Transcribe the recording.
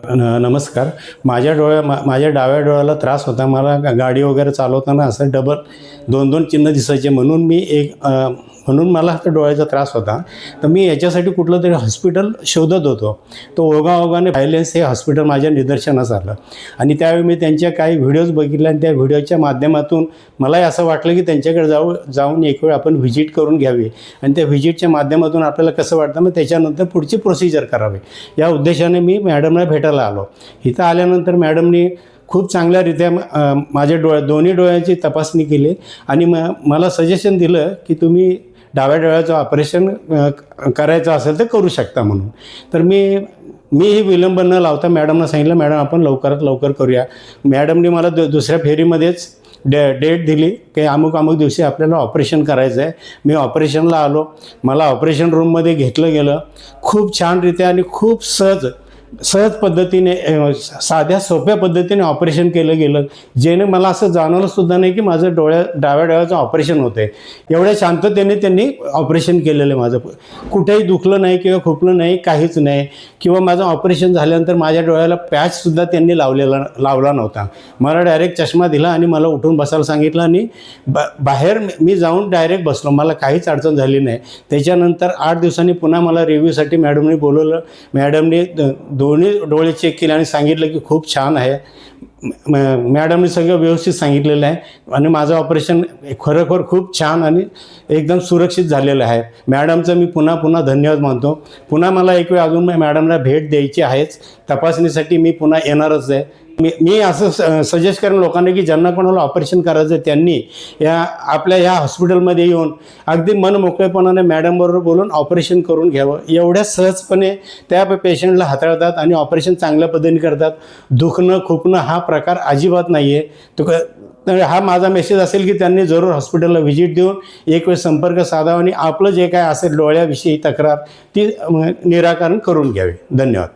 नमस्कार. माझ्या डोळ्या मा माझ्या डाव्या डोळ्याला त्रास होता. मला गाडी वगैरे चालवताना असं डबल दोन दोन चिन्ह दिसायचे. म्हणून मी एक म्हणून मला तर डोळ्याचा त्रास होता. तर मी याच्यासाठी कुठलं तरी हॉस्पिटल शोधत होतो. तो ओघाओघाने व्हायलेन्स हे हॉस्पिटल माझ्या निदर्शनास आलं. आणि त्यावेळी मी त्यांच्या काही व्हिडिओज बघितले आणि त्या व्हिडिओच्या माध्यमातून मलाही असं वाटलं की त्यांच्याकडे जाऊ जाऊन एक वेळ आपण व्हिजिट करून घ्यावी. आणि त्या व्हिजिटच्या माध्यमातून आपल्याला कसं वाटतं मग त्याच्यानंतर पुढची प्रोसिजर करावी. या उद्देशाने मी मॅडमला भेटायला आलो. इथं आल्यानंतर मॅडमनी खूप चांगल्यारीत्या माझ्या डोळ्या दोन्ही डोळ्यांची तपासणी केली. आणि म मला सजेशन दिलं की तुम्ही डाव्या डोळ्याचं ऑपरेशन करायचं असेल तर करू शकता म्हणून. तर मी मीही विलंब न लावता मॅडमना सांगितलं मॅडम आपण लवकरात लवकर करूया. मॅडमने मला दु दुसऱ्या फेरीमध्येच डे डेट दिली की अमुक अमुक दिवशी आपल्याला ऑपरेशन करायचं आहे. मी ऑपरेशनला आलो. मला ऑपरेशन रूममध्ये घेतलं गेलं. खूप छानरित्या आणि खूप सहज सहज पद्धतीने साध्या सोप्या पद्धतीने ऑपरेशन केलं गेलं जेणे मला असं जाणवलं सुद्धा नाही की माझं डोळ्या डाव्या डोळ्याचं ऑपरेशन होतं आहे एवढ्या शांततेने त्यांनी ऑपरेशन केलेलं आहे माझं. कुठेही दुखलं नाही किंवा खुपलं नाही काहीच नाही. किंवा माझं ऑपरेशन झाल्यानंतर माझ्या डोळ्याला पॅचसुद्धा त्यांनी लावलेला लावला नव्हता. मला डायरेक्ट चष्मा दिला आणि मला उठून बसायला सांगितलं आणि बा बाहेर मी- जाऊन डायरेक्ट बसलो. मला काहीच अडचण झाली नाही. त्याच्यानंतर आठ दिवसांनी पुन्हा मला रिव्ह्यूसाठी मॅडमने बोलवलं. मॅडमने दोन्ही डोळे चेक केले आणि सांगितलं की खूप छान आहे. म- मॅडमने सगळं व्यवस्थित सांगितलेलं आहे. आणि माझं ऑपरेशन खरोखर खूप छान आणि एकदम सुरक्षित झालेलं आहे. मॅडमचं मी पुन्हा पुन्हा धन्यवाद मानतो. पुन्हा मला एक वेळ अजून मॅडमला भेट द्यायची आहेच. तपासणीसाठी मी पुन्हा येणारच आहे. मी मी असं सजेस्ट करेन लोकांना की ज्यांना कोणाला ऑपरेशन करायचं आहे त्यांनी या आपल्या ह्या हॉस्पिटलमध्ये येऊन अगदी मन मोकळेपणाने मॅडमबरोबर बोलून ऑपरेशन करून घ्यावं. एवढ्या सहजपणे त्या पेशंटला हाताळतात आणि ऑपरेशन चांगल्या पद्धतीने करतात. दुखणं खुपणं हा प्रकार अजिबात नाही आहे तो हा माझा मेसेज असेल की त्यांनी जरूर हॉस्पिटलला व्हिजिट देऊन एक वेळ संपर्क साधावा आणि आपलं जे काय असेल डोळ्याविषयी तक्रार ती निराकरण करून घ्यावी. धन्यवाद.